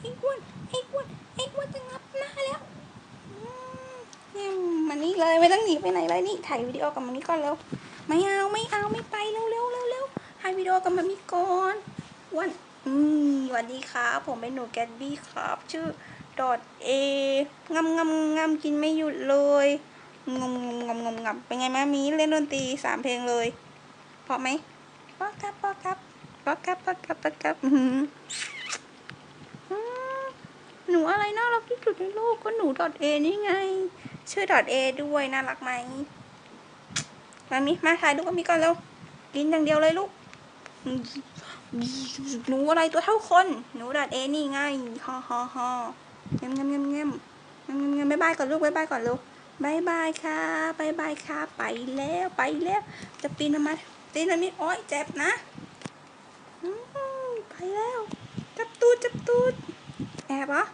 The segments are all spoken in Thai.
ไอ้วนไอ้อ้วนไอ้อ้วนจะงับหน้าแล้วเนี่ยมานี่เลยไม่ต้องหนีไปไหนเลยนี่ถ่ายวิดีโอกับมันนี่ก่อนเร็วไม่เอาไม่เอาไม่ไปเร็วเร็วเร็วเร็วถ่ายวิดีโอกับมันนี่ก่อนอ้วนอืมสวัสดีครับผมเป็นหนูแกดบี้ครับ ชื่อดอทเองำงำงำกินไม่หยุดเลยงมงมงมงมงำเป็นไงมามีเล่นดนตรีสามเพลงเลยพราะไหมพราะครับพราะครับพราะครับพราะครับพราะครับ นูอะไรน่ารักที่สุดในโลกก็หนูดอทเอนี่ไง ชื่อดอทเอด้วยน่ารักไหมมามีมาถ่ายรูปกับมีก่อนเร็วกินอย่างเดียวเลยลูกหนูอะไรตัวเท่าคน หนูดอทเอนี่ไงฮอฮอฮอเงี้ยเงี้ยเงี้ยเงี้ยเงี้ยเงี้ยบายบายก่อนลูกบายบายก่อนลูกบายบายค่ะบายบายค่ะ ไปแล้วไปแล้ว จะปีนทำไมปีนอันนี้โอ๊ยเจ็บนะไปแล้ว จับตูดจับตูดแอบเหรอ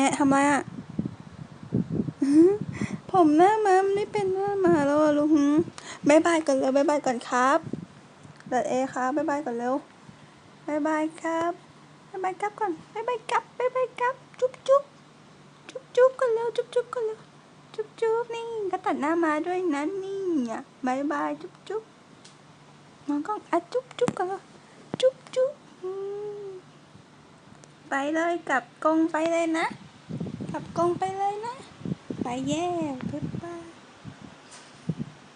อบทำไมอะผมหน้ามาไม่เป็นหน้ามาแล้วลุงบายบายก่อนเร็วบายบายก่อนครับเดดเอครับบายบายก่อนเร็วบายบายครับบายบายครับก่อนบายบายครับบายบายครับ จุ๊บจุ๊บจุ๊บจุ๊บก่อนเร็วจุ๊บจุ๊บก่อนเร็วจุ๊บจุ๊บนี่ก็ตัดหน้ามาด้วยนะนี่อะบายบายจุ๊บจุ๊บมองกล้องอะจุ๊บจุ๊บก่อนเร็วจุ๊บจุ๊บอืม ไปเลยกลับกงไปเลยนะ กลับกงไปเลยนะ ไปแย่ปึ๊บ